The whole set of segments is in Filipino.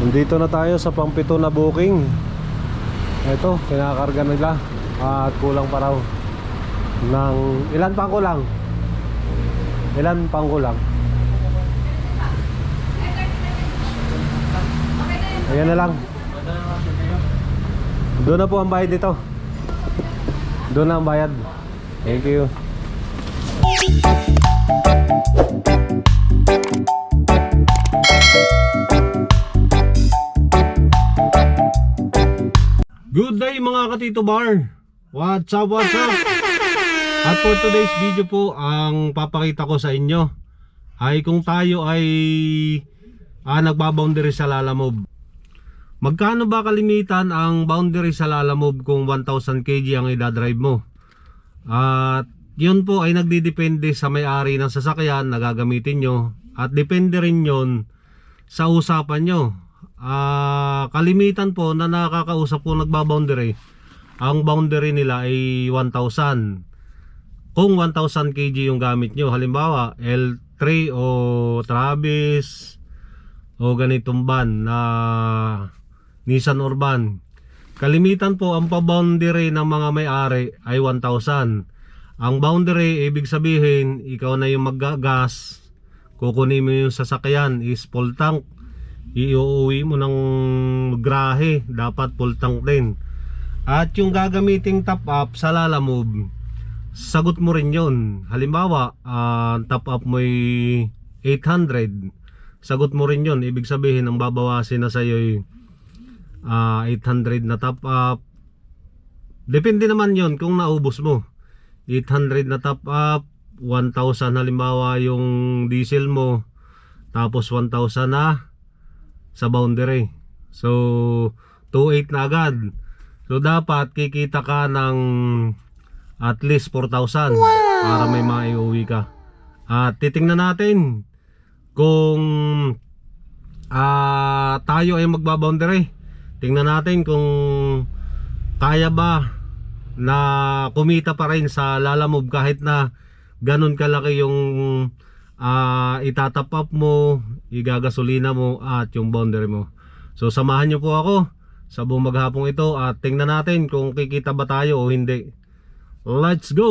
Nandito na tayo sa pampito na booking. Ito, kinakarga nila. At kulang pa raw. Ng ilan pang kulang? Ilan pang kulang? Ayan na lang. Doon na po ang bayad dito. Doon na ang bayad. Thank you. Good day mga katito bar What's up, what's up? At for today's video po Ang papakita ko sa inyo Ay kung tayo ay ah, Nagbaboundary sa Lalamove. Magkano ba kalimitan ang boundary sa Lalamove Kung 1000 kg ang idadrive mo? At yun po ay nagdidepende sa may-ari ng sasakyan na gagamitin nyo. At depende rin yun sa usapan nyo Ah, kalimitan po na nakakausap po nagbaboundary. Ang boundary nila ay 1,000. Kung 1,000 kg yung gamit nyo, halimbawa L3 o Travis o ganitong van na Nissan Urban. Kalimitan po ang pa-boundary ng mga may-ari ay 1,000. Ang boundary, ibig sabihin, ikaw na yung maggagas, kukunin mo yung sasakyan is full tank iuuwi mo ng grahe. Dapat full tank din. At yung gagamiting top up sa Lalamove sagot mo rin yon halimbawa ah, ang top up mo ay 800 sagot mo rin yon ibig sabihin ang babawasin na sa'yo ay ah, 800 na top up depende naman yon kung naubos mo. 800 na top up 1,000 halimbawa yung diesel mo tapos 1,000 na sa boundary. So 2.8 na agad. So dapat kikita ka ng at least 4,000 para may maiuwi ka. At titingnan natin kung ah tayo ay magbaboundary. Tingnan natin kung kaya ba na kumita pa rin sa Lalamove kahit na ganun kalaki yung ah itatap up mo, igagasolina mo at yung boundary mo. So samahan nyo po ako sa buong maghapong ito at tingnan natin kung kikita ba tayo o hindi. Let's go!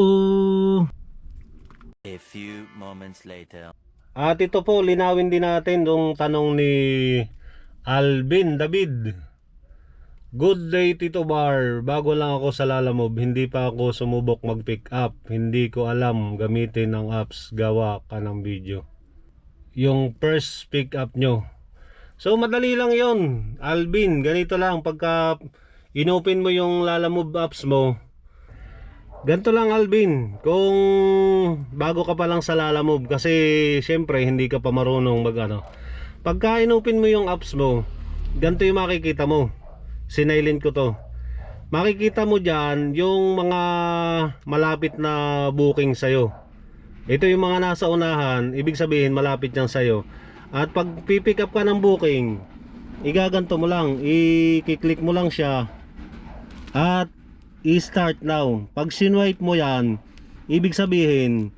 A few moments later. At ito po, linawin din natin yung tanong ni Alvin David. Good day Tito Bar. Bago lang ako sa Lalamove, hindi pa ako sumubok mag-pick up. Hindi ko alam gamitin ang apps gawa ka ng video. Yung first pick up nyo. So madali lang yon Alvin, ganito lang. Pagka inopen mo yung Lalamove apps mo, Ganto lang Alvin, kung bago ka pa lang sa Lalamove kasi syempre hindi ka pa marunong mag ano. Pagka inopen mo yung apps mo, ganito yung makikita mo. Sinailin ko to. Makikita mo diyan yung mga malapit na booking sa'yo. Ito yung mga nasa unahan, ibig sabihin malapit yan sa'yo. At pag pipick up ka ng booking, igaganto mo lang, i-click mo lang siya. At i-start now. Pag sinwipe mo yan, ibig sabihin,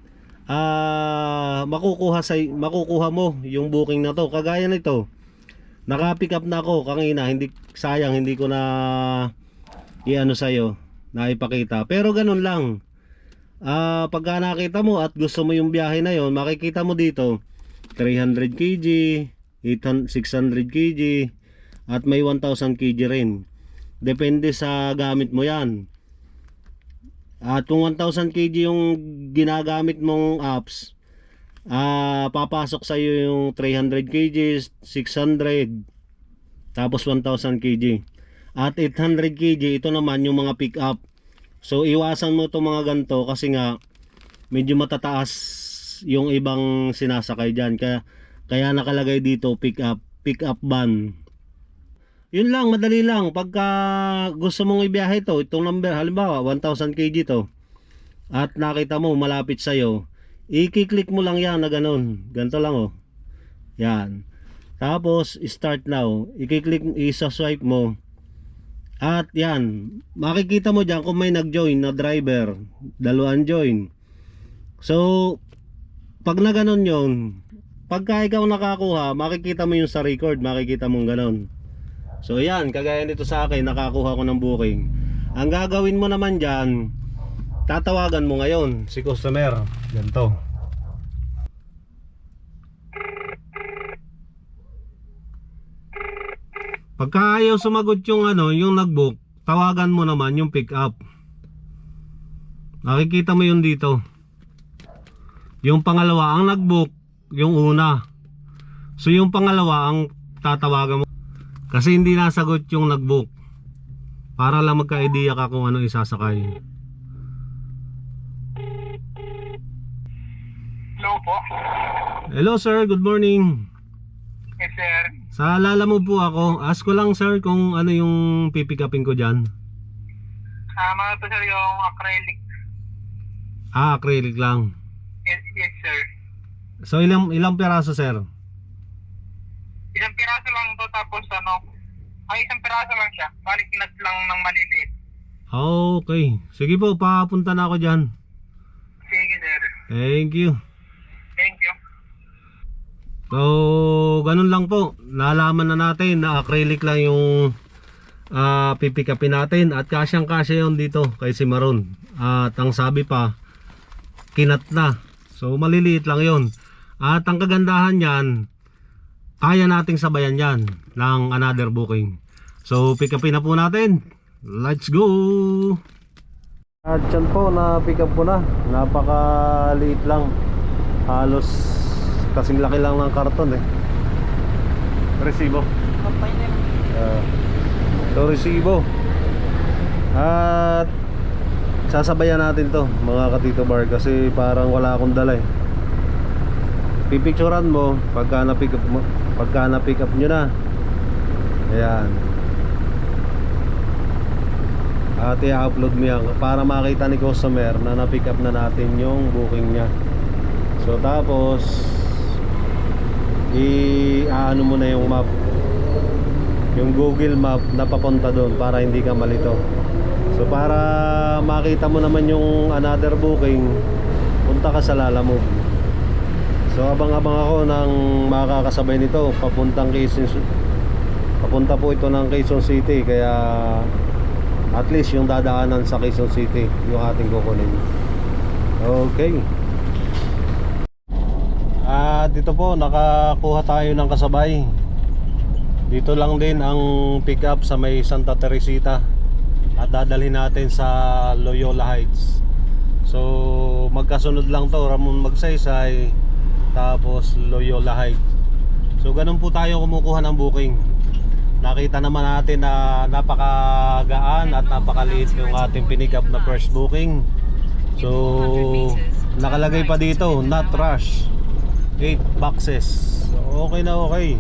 ah makukuha sa makukuha mo yung booking na to. Kagaya nito. Naka-pick up na ako kanina, hindi sayang hindi ko na i-ano sa iyo, na ipakita. Pero ganun lang. Ah, pagka nakita mo at gusto mo yung biyahe na yon, makikita mo dito 300 kg, 800, 600 kg at may 1000 kg rin. Depende sa gamit mo yan. At kung 1000 kg yung ginagamit mong apps, ah papasok sa iyo yung 300 kg, 600, tapos 1000 kg. At 800 kg, ito naman yung mga pick up. So iwasan mo itong mga ganto kasi nga medyo matataas yung ibang sinasakay diyan. Kaya kaya nakalagay dito pick up, pick up van. Yun lang, madali lang. Pagka gusto mong ibiyahe ito, itong number, halimbawa, 1,000 kg to, at nakita mo, malapit sa'yo, i-click mo lang yan na ganun. Ganito lang, oh. Yan. Tapos, start now. I-click, isa-swipe mo. At yan, makikita mo dyan kung may nag-join na driver. Dalawang join. So, pag na ganun yun, pagka ikaw nakakuha, makikita mo yung sa record, makikita mong ganun. So yan, kagaya nito sa akin, nakakuha ko ng booking. Ang gagawin mo naman dyan, tatawagan mo ngayon si customer. Ganito. Pagka ayaw sumagot yung ano, yung nagbook, tawagan mo naman yung pick up. Nakikita mo yun dito. Yung pangalawa ang nagbook, yung una. So yung pangalawa ang tatawagan mo. Kasi hindi nasagot yung nagbook. Para lang magka-idea ka kung ano isasakay. Hello po. Hello sir, good morning. Yes, sir. Sa alala mo po ako, ask ko lang sir kung ano yung pipick upin ko dyan. Ah, mga to, sir, yung acrylic. Ah, acrylic lang. Yes, yes, sir. So ilang ilang piraso sir? Isang piraso lang to, tapos ano, ay isang piraso lang siya. Balik nut lang ng maliliit. Okay. Sige po, papunta na ako dyan. Sige, sir. Thank you. So, ganun lang po. Nalaman na natin na acrylic lang yung uh, pipikapin natin at kasyang kasya yun dito kay si Maron. At ang sabi pa, kinat na. So, maliliit lang yun. At ang kagandahan yan, kaya nating sabayan yan ng another booking. So, pick na po natin. Let's go! At yan po, na-pick up ko na. Napakaliit lang. Halos kasing laki lang ng karton eh. Resibo. Ah, so resibo. At sasabayan natin to mga katito bar kasi parang wala akong dala eh. Pipicturan mo pagka na-pick up mo, pagka na-pick up nyo na. Ayan. At i-upload mo yan para makita ni customer na na-pick up na natin yung booking niya. So tapos i-ano mo na yung map yung Google Map na papunta doon para hindi ka malito. So para makita mo naman yung another booking, punta ka sa Lalamove. So abang-abang ako ng makakasabay nito papuntang Quezon Papunta po ito ng Quezon City kaya at least yung dadaanan sa Quezon City yung ating kukunin. Okay. Dito po nakakuha tayo ng kasabay. Dito lang din ang pick up sa may Santa Teresita at dadalhin natin sa Loyola Heights. So magkasunod lang to Ramon Magsaysay tapos Loyola Heights. So ganun po tayo kumukuha ng booking. Nakita naman natin na napakagaan at napakaliit yung ating pinick up na first booking. So nakalagay pa dito, not rush. 8 boxes. So, okay na okay.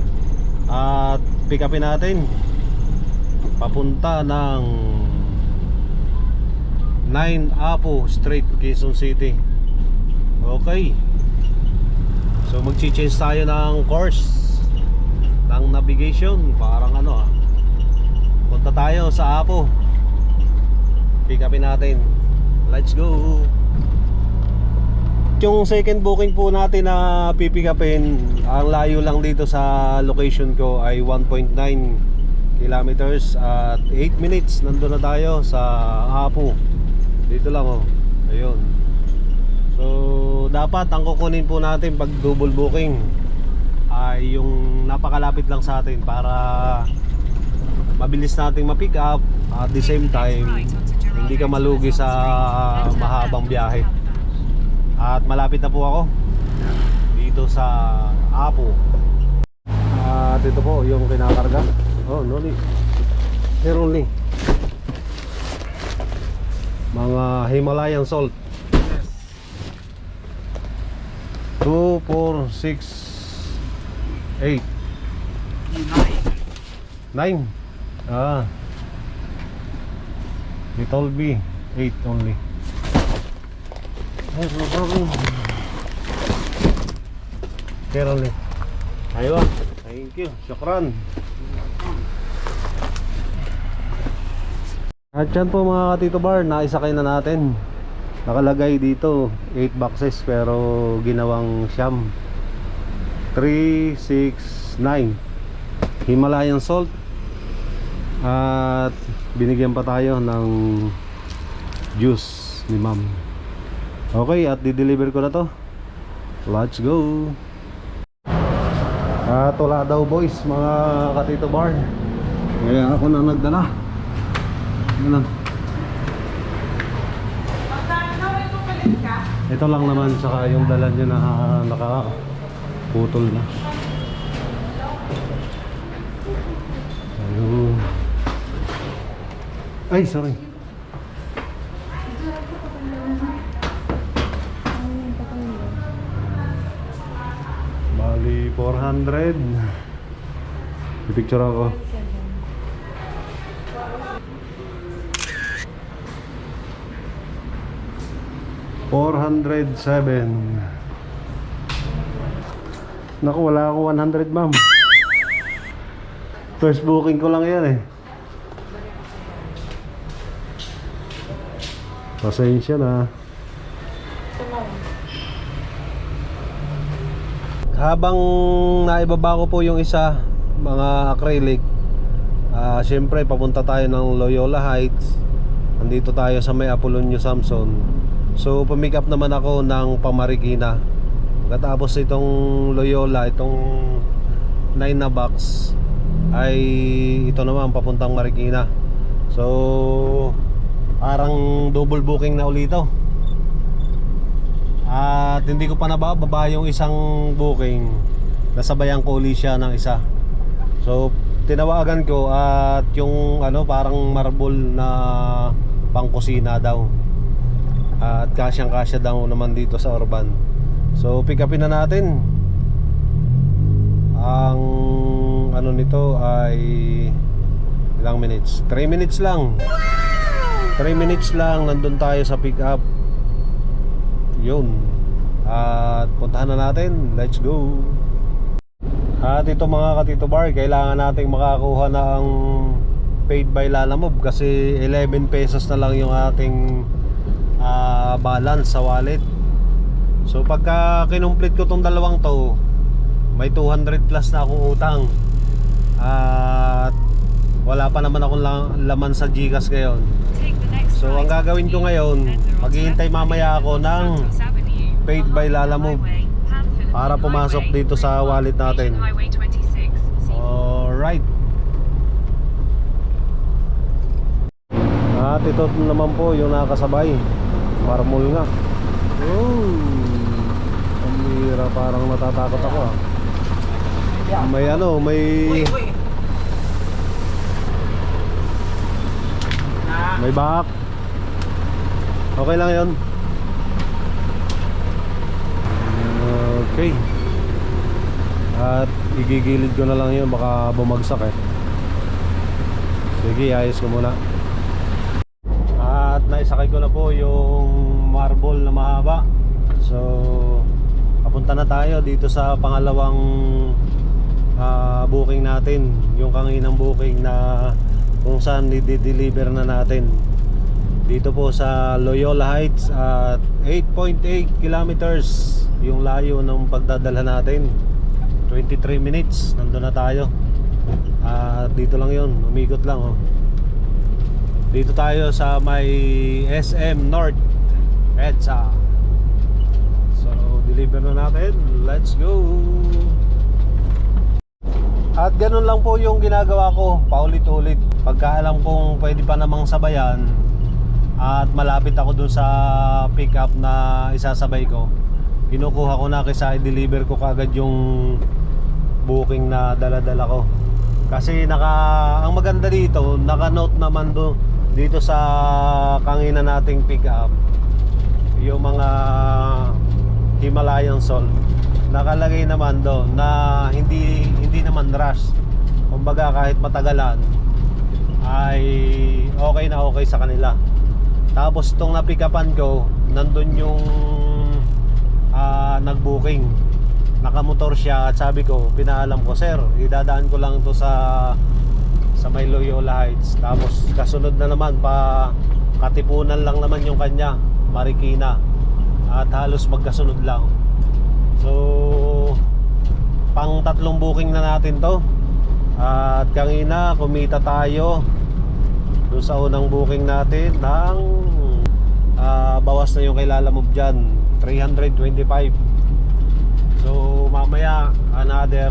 At pick upin natin. Papunta ng 9 Apo Street, Quezon City. Okay. So magchi-change tayo ng course ng navigation, parang ano ah. Punta tayo sa Apo. Pick upin natin. Let's go. Yung second booking po natin na pipikapin, ang layo lang dito sa location ko ay 1.9 kilometers at 8 minutes nandun na tayo sa Apo. Dito lang oh. Ayun. So, dapat ang kukunin po natin pag double booking ay yung napakalapit lang sa atin para mabilis nating ma-pick up at the same time hindi ka malugi sa mahabang biyahe. At malapit na po ako dito sa Apo. At ito po yung kinakarga. Oh, no ni. Here only. Mga Himalayan salt. 2, 4, 6, 8, 9. Ah. They told me 8 only. Here only. Aywa. Thank you. Shukran. At yan po mga katito bar, naisakay na natin. Nakalagay dito 8 boxes pero ginawang siyam. 3, 6, 9. Himalayan salt. At binigyan pa tayo ng juice ni ma'am. Okay, at di-deliver ko na to. Let's go. At wala daw boys, mga katito bar. Kaya ako na nagdala. Ano? Ito lang naman saka yung dala niya na nakaputol na. Ayun. Ay, sorry. Bali 400. Pipicture ako. Four hundred seven. Naku, wala ako 100 ma'am. First booking ko lang yan eh. Pasensya na. Habang naibaba ko po yung isa, mga acrylic, ah syempre papunta tayo ng Loyola Heights. Nandito tayo sa may Apolonio Samson. So pumick up naman ako ng Pamarikina. Pagkatapos itong Loyola, itong 9 na box ay ito naman papuntang Marikina. So parang double booking na ulito. At hindi ko pa nabababa yung isang booking. Nasabayan ko uli siya ng isa. So tinawagan ko at yung ano parang marble na pangkusina daw. At kasyang kasya daw naman dito sa Urban. So pick upin na natin. Ang ano nito ay ilang minutes? 3 minutes lang. 3 minutes lang nandun tayo sa pick up. Yun. At puntahan na natin. Let's go. At ito mga katito bar, kailangan nating makakuha ng paid by Lalamove kasi 11 pesos na lang yung ating ah, balance sa wallet. So pagka kinumplete ko tong dalawang to, may 200 plus na akong utang. At wala pa naman akong la- laman sa Gcash ngayon. So ang gagawin ko ngayon, maghihintay mamaya ako ng paid by Lalamove para pumasok dito sa wallet natin. Alright. At ito naman po yung nakasabay. Marmol nga. Oh. Ang mira, parang natatakot ako ah. May ano, may may back. Okay lang 'yon. Okay. At igigilid ko na lang yun baka bumagsak eh. Sige, ayos ko muna. At naisakay ko na po yung marble na mahaba. So, papunta na tayo dito sa pangalawang ah, booking natin. Yung kanginang booking na kung saan i-deliver na natin. Dito po sa Loyola Heights at 8.8 kilometers yung layo ng pagdadala natin. 23 minutes, nandun na tayo. At dito lang yun, umikot lang oh. Dito tayo sa may SM North EDSA. So, deliver na natin. Let's go! At ganun lang po yung ginagawa ko, paulit-ulit. Pagka alam kong pwede pa namang sabayan at malapit ako dun sa pick up na isasabay ko, kinukuha ko na kaysa i-deliver ko kagad yung booking na dala-dala ko. Kasi naka ang maganda dito, naka-note naman do dito sa kangina nating pick up yung mga Himalayan salt nakalagay naman do na hindi hindi naman rush kumbaga kahit matagalan ay okay na okay sa kanila. Tapos itong napikapan ko nandun yung ah, nag-booking. Nakamotor siya at sabi ko pinaalam ko sir idadaan ko lang to sa sa may Loyola Heights. Tapos kasunod na naman pa katipunan lang naman yung kanya Marikina. At halos magkasunod lang. So pang tatlong booking na natin to At kanina kumita tayo doon sa unang booking natin ng ah, bawas na yung kay Lalamove dyan 325 So mamaya another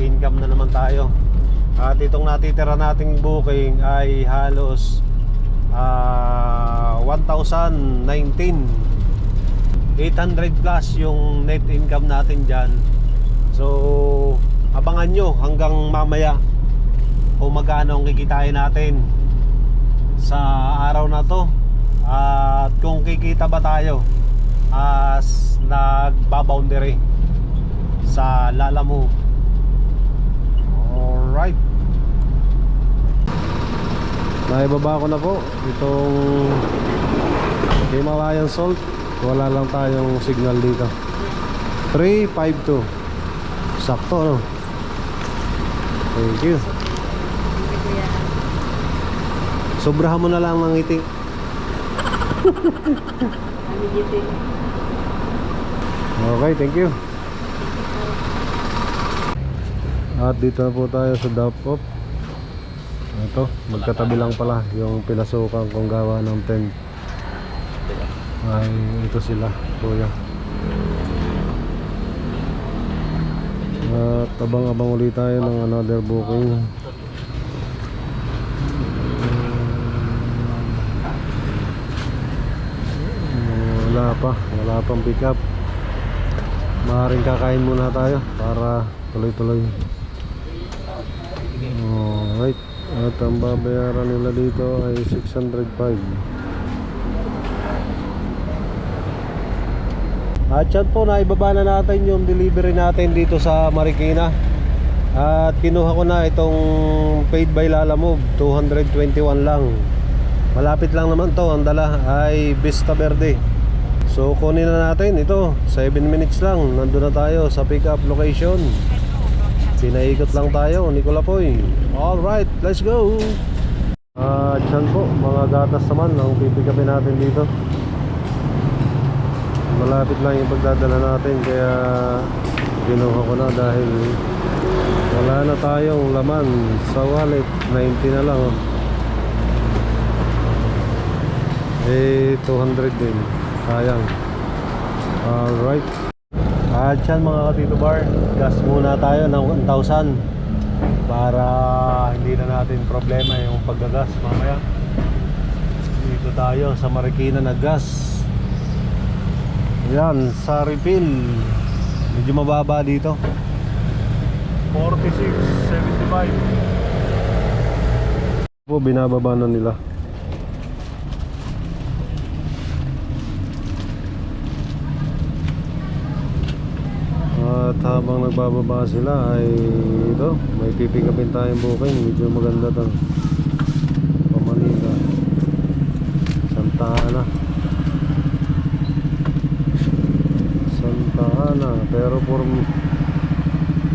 income na naman tayo. At itong natitira nating booking ay halos ah, 1,019 800 plus yung net income natin dyan. So abangan nyo hanggang mamaya kung magkano ang kikitain natin sa araw na to. At kung kikita ba tayo as nagbaboundary sa Lalamove alright. Naibaba ko na po itong Himalayan Salt. Wala lang tayong signal dito. 352 sakto no thank you. Sobrahan mo na lang ng ngiti. Okay thank you. At dito na po tayo sa drop off ito magkatabi lang pala yung pinasukan kong gawa ng tent. Ay ito sila kuya at abang-abang ulit tayo ng another booking. Wala pa. Wala pang pick up. Maaaring kakain muna tayo para tuloy-tuloy. Alright. At ang babayaran nila dito ay 605 At yan po, naibaba na natin yung delivery natin dito sa Marikina. At kinuha ko na itong paid by Lalamove 221 lang. Malapit lang naman to, ang dala ay Vista Verde. So kunin na natin ito, 7 minutes lang Nandun na tayo sa pick up location. Pinaikot lang tayo, Nicola Poy. Alright, let's go! At yan po, mga gatas naman ang pipikapin natin dito malapit lang yung pagdadala natin kaya kinuha ko na dahil wala na tayong laman sa wallet. 90 na lang. Eh 200 din. Sayang. Alright. At yan mga katito bar gas muna tayo ng 1,000 para hindi na natin problema yung paggagas mamaya. Dito tayo sa Marikina na gas yan, sa refill Medyo mababa dito. 46.75 po binababa na nila. At habang nagbababa sila ay ito, may pipikapin tayong booking. Medyo maganda to Pamanila Santa Ana Santa Ana pero 4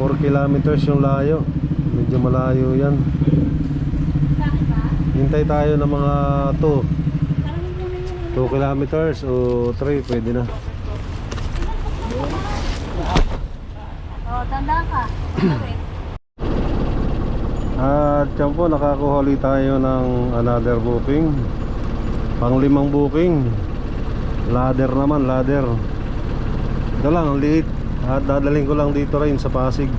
4 kilometers yung layo. Medyo malayo yan. Hintay tayo ng mga 2 2 kilometers o 3 pwede na. Oh, tanda ka. at yan po nakakuha ulit tayo ng another booking. Pang limang booking. Ladder naman ladder. Ito lang ang liit at dadaling ko lang dito rin sa Pasig.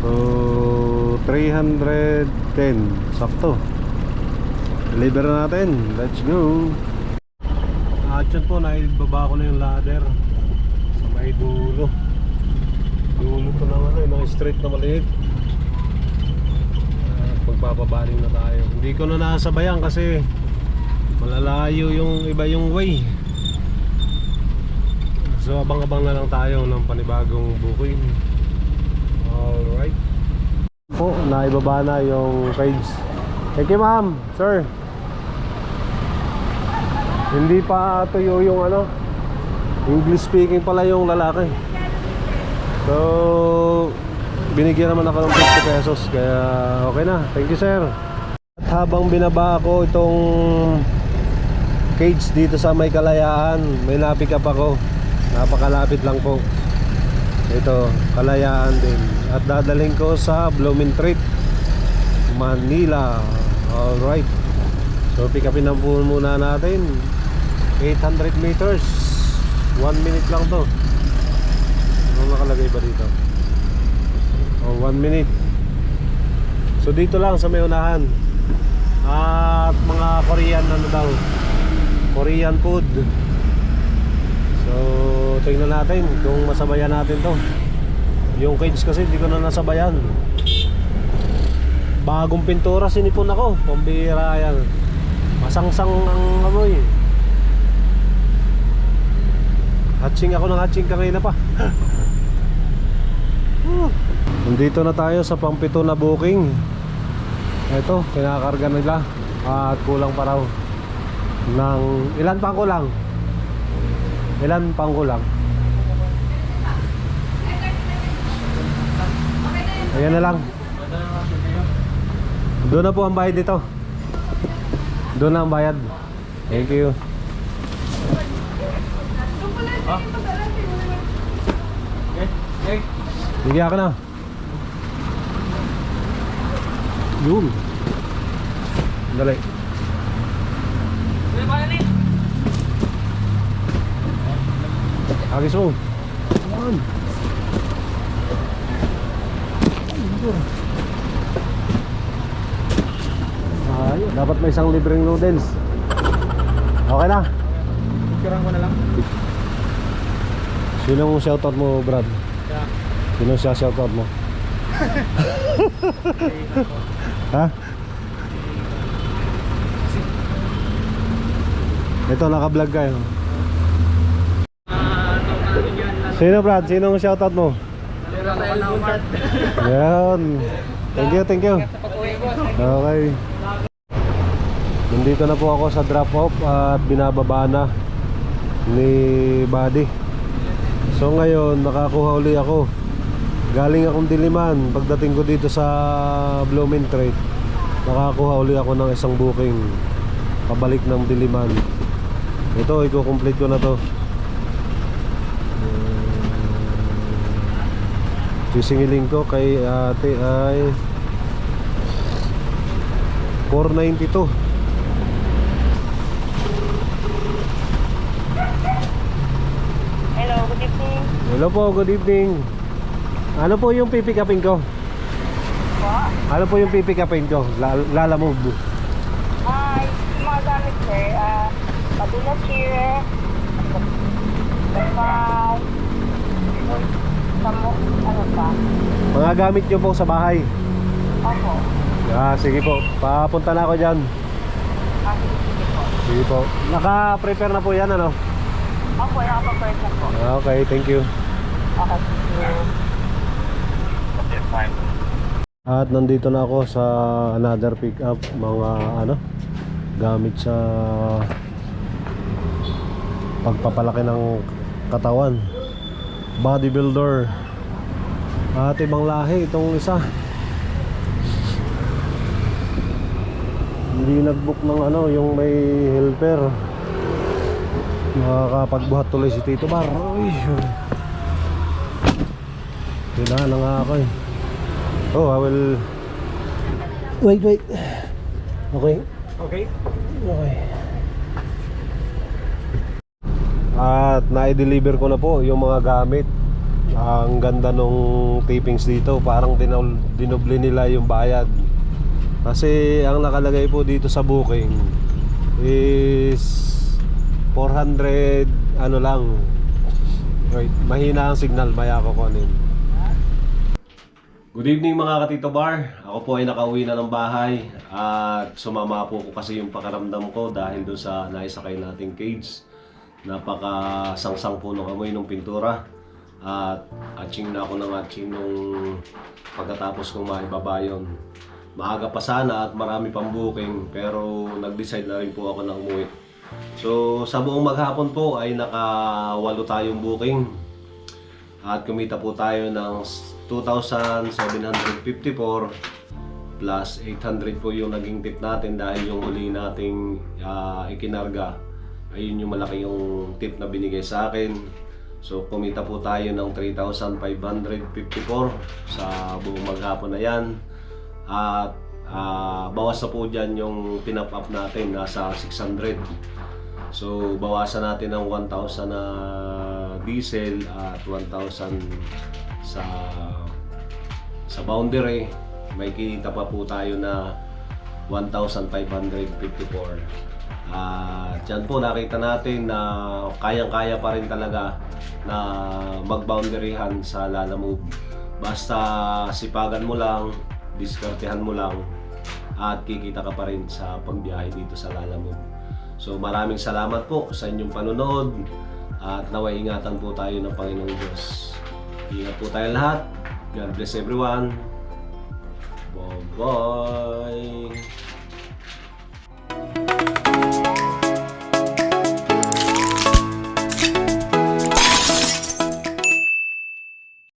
So 310 sakto. Deliver na natin. Let's go. At yun po naibaba ko na yung ladder. Sa may dulo. Dulo ng ano yung mga straight na maliit. Magpapabaling na tayo. Hindi ko na nasabayan kasi malalayo yung iba yung way So abang-abang na lang tayo ng panibagong booking Alright. Po, naibaba na yung page Thank you ma'am, sir. Hindi pa tuyo yung ano English speaking pala yung lalaki. So Binigyan naman ako ng 50 pesos Kaya okay na, thank you sir. At habang binaba ako itong Cage dito sa may kalayaan May napick up ako Napakalapit lang po. Ito, kalayaan din. at dadalhin ko sa Blooming Treat Manila. Alright. So pick upin na po muna natin. 800 meters. 1 minute lang to. Ano nakalagay ba dito? Oh 1 minute. So dito lang sa may unahan. At mga Korean ano daw? Korean food. So tingnan natin kung masabayan natin to. Yung cage kasi hindi ko na nasabayan. Bagong pintura sinipon ako. Pambira yan masangsang ang amoy hatching ako ng hatching kanina pa. Nandito na tayo sa pampito na booking. Ito, kinakarga nila. At kulang pa raw. Ng Ilan pang kulang? Ilan pang kulang? Ayan na lang. Doon na po ang bayad dito Doon na ang bayad. Thank you. Sige ka na. Yun. Dali Agis mo Yan Ayun, dapat may isang libreng noodles Okay na Picturean ko na lang. Sinong shoutout mo Brad? Yeah. Sinong siya shoutout mo? ha? Ito naka-vlog kayo. Sino Brad? Sinong shoutout mo? Yan. Thank you, thank you. Okay. Nandito na po ako sa drop off at binababa na ni Buddy. So ngayon nakakuha uli ako. Galing akong Diliman. Pagdating ko dito sa Blooming Trade, nakakuha uli ako ng isang booking pabalik ng Diliman. Ito, i-complete ko na to. Sisingilin ko kay ate ay 492 Hello, good evening. Hello po, good evening Ano po yung pipick upin ko? Po. Ano po yung pipick upin ko? La Lala Move Ay, yung mga gamit sir, ah, padula chair, kapal, samo, ano pa? Mga gamit nyo po sa bahay Opo. Ah, sige po, papunta na ako dyan Ah, sige, sige po. Sige po Naka-prepare na po yan ano? Opo, nakapag-birth na po. Ah, Okay, thank you Okay, sige. Okay, fine. At nandito na ako sa another pick up mga ano gamit sa pagpapalaki ng katawan bodybuilder. At ibang lahi itong isa. Hindi nagbook ng ano yung may helper. Makakapagbuhat tuloy si Tito Bar Uy. Kailangan na nga ako eh. Oh, I will Wait, wait. Okay. Okay. Okay At na-deliver ko na po yung mga gamit. Ang ganda nung tapings dito. Parang dinoble nila yung bayad. Kasi ang nakalagay po dito sa booking Is 400 ano lang. Wait, mahina ang signal Maya ako kunin. Good evening mga katito bar. Ako po ay nakauwi na ng bahay at sumama po ko kasi yung pakaramdam ko dahil doon sa naisakay nating cage. Napaka sangsang po ng amoy ng pintura at atching na ako ng atching nung pagkatapos kong maibaba yun. Maaga pa sana at marami pang booking pero nag-decide na rin po ako na umuwi. So sa buong maghapon po ay nakawalo tayong booking at kumita po tayo ng 2,754 plus 800 po yung naging tip natin dahil yung huli nating ah, ikinarga ayun yung malaki yung tip na binigay sa akin So kumita po tayo ng 3,554 sa buong maghapon na yan. At ah, bawas na po dyan yung pinap up natin, nasa 600. So bawasan natin ng 1,000 na diesel at 1,000 sa sa boundary. May kita pa po tayo na 1,554. At yan po nakita natin na kayang-kaya pa rin talaga na mag-boundaryhan sa Lala Move. Basta sipagan mo lang, diskartehan mo lang, at kikita ka pa rin sa pagbiyahe dito sa Lala Move. So maraming salamat po sa inyong panonood at naway ingatan po tayo ng Panginoong Diyos. Ingat po tayo lahat. God bless everyone. Bye-bye.